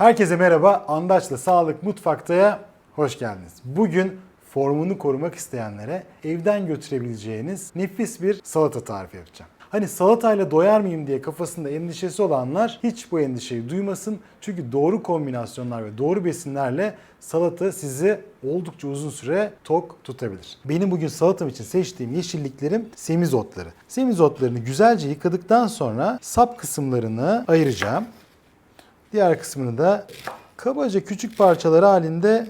Herkese merhaba. Andaç'la Sağlık Mutfakta'ya hoş geldiniz. Bugün formunu korumak isteyenlere evden götürebileceğiniz nefis bir salata tarifi yapacağım. Hani salatayla doyar mıyım diye kafasında endişesi olanlar hiç bu endişeyi duymasın. Çünkü doğru kombinasyonlar ve doğru besinlerle salata sizi oldukça uzun süre tok tutabilir. Benim bugün salatam için seçtiğim yeşilliklerim semizotları. Semizotlarını güzelce yıkadıktan sonra sap kısımlarını ayıracağım. Diğer kısmını da kabaca küçük parçalar halinde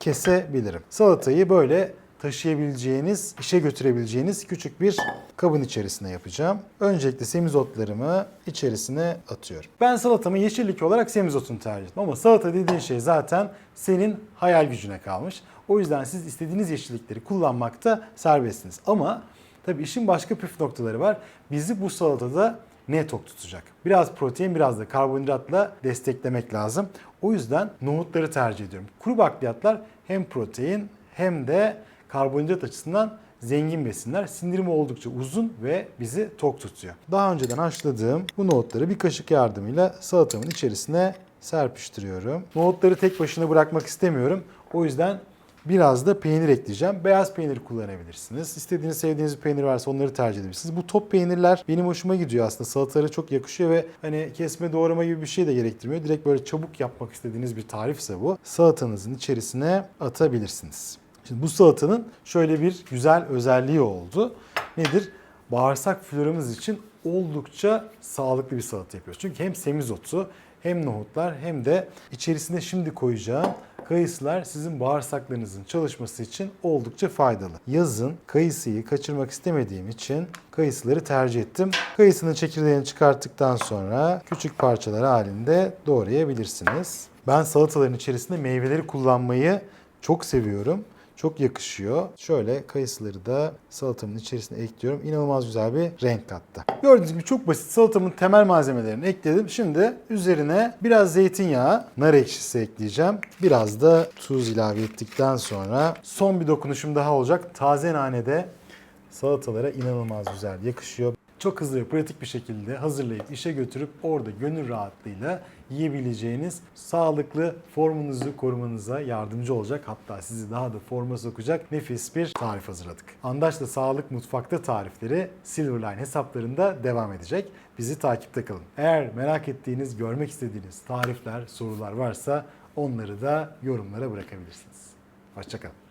kesebilirim. Salatayı böyle taşıyabileceğiniz, işe götürebileceğiniz küçük bir kabın içerisine yapacağım. Öncelikle semizotlarımı içerisine atıyorum. Ben salatamı yeşillik olarak semizotunu tercih ettim ama salata dediğin şey zaten senin hayal gücüne kalmış. O yüzden siz istediğiniz yeşillikleri kullanmakta serbestsiniz. Ama tabii işin başka püf noktaları var. Bizi bu salatada ne tok tutacak? Biraz protein biraz da karbonhidratla desteklemek lazım. O yüzden nohutları tercih ediyorum. Kuru bakliyatlar hem protein hem de karbonhidrat açısından zengin besinler. Sindirimi oldukça uzun ve bizi tok tutuyor. Daha önceden haşladığım bu nohutları bir kaşık yardımıyla salatamın içerisine serpiştiriyorum. Nohutları tek başına bırakmak istemiyorum. O yüzden Biraz da peynir ekleyeceğim. Beyaz peynir kullanabilirsiniz. İstediğiniz, sevdiğiniz bir peynir varsa onları tercih edebilirsiniz. Bu top peynirler benim hoşuma gidiyor aslında. Salatalara çok yakışıyor ve hani kesme doğrama gibi bir şey de gerektirmiyor. Direkt böyle çabuk yapmak istediğiniz bir tarifse bu. Salatanızın içerisine atabilirsiniz. Şimdi bu salatanın şöyle bir güzel özelliği oldu. Nedir? Bağırsak floramız için oldukça sağlıklı bir salata yapıyoruz. Çünkü hem semizotu hem nohutlar hem de içerisine şimdi koyacağım kayısılar sizin bağırsaklarınızın çalışması için oldukça faydalı. Yazın kayısıyı kaçırmak istemediğim için kayısıları tercih ettim. Kayısının çekirdeğini çıkarttıktan sonra küçük parçalar halinde doğrayabilirsiniz. Ben salataların içerisinde meyveleri kullanmayı çok seviyorum. Çok yakışıyor. Şöyle kayısıları da salatamın içerisine ekliyorum. İnanılmaz güzel bir renk kattı. Gördüğünüz gibi çok basit salatamın temel malzemelerini ekledim. Şimdi üzerine biraz zeytinyağı, nar ekşisi ekleyeceğim. Biraz da tuz ilave ettikten sonra son bir dokunuşum daha olacak. Taze nane de salatalara inanılmaz güzel yakışıyor. Çok hızlı ve pratik bir şekilde hazırlayıp işe götürüp orada gönül rahatlığıyla yiyebileceğiniz sağlıklı formunuzu korumanıza yardımcı olacak. Hatta sizi daha da forma sokacak nefis bir tarif hazırladık. Andaç'la Sağlık Mutfakta tarifleri Silverline hesaplarında devam edecek. Bizi takipte kalın. Eğer merak ettiğiniz, görmek istediğiniz tarifler, sorular varsa onları da yorumlara bırakabilirsiniz. Hoşçakalın.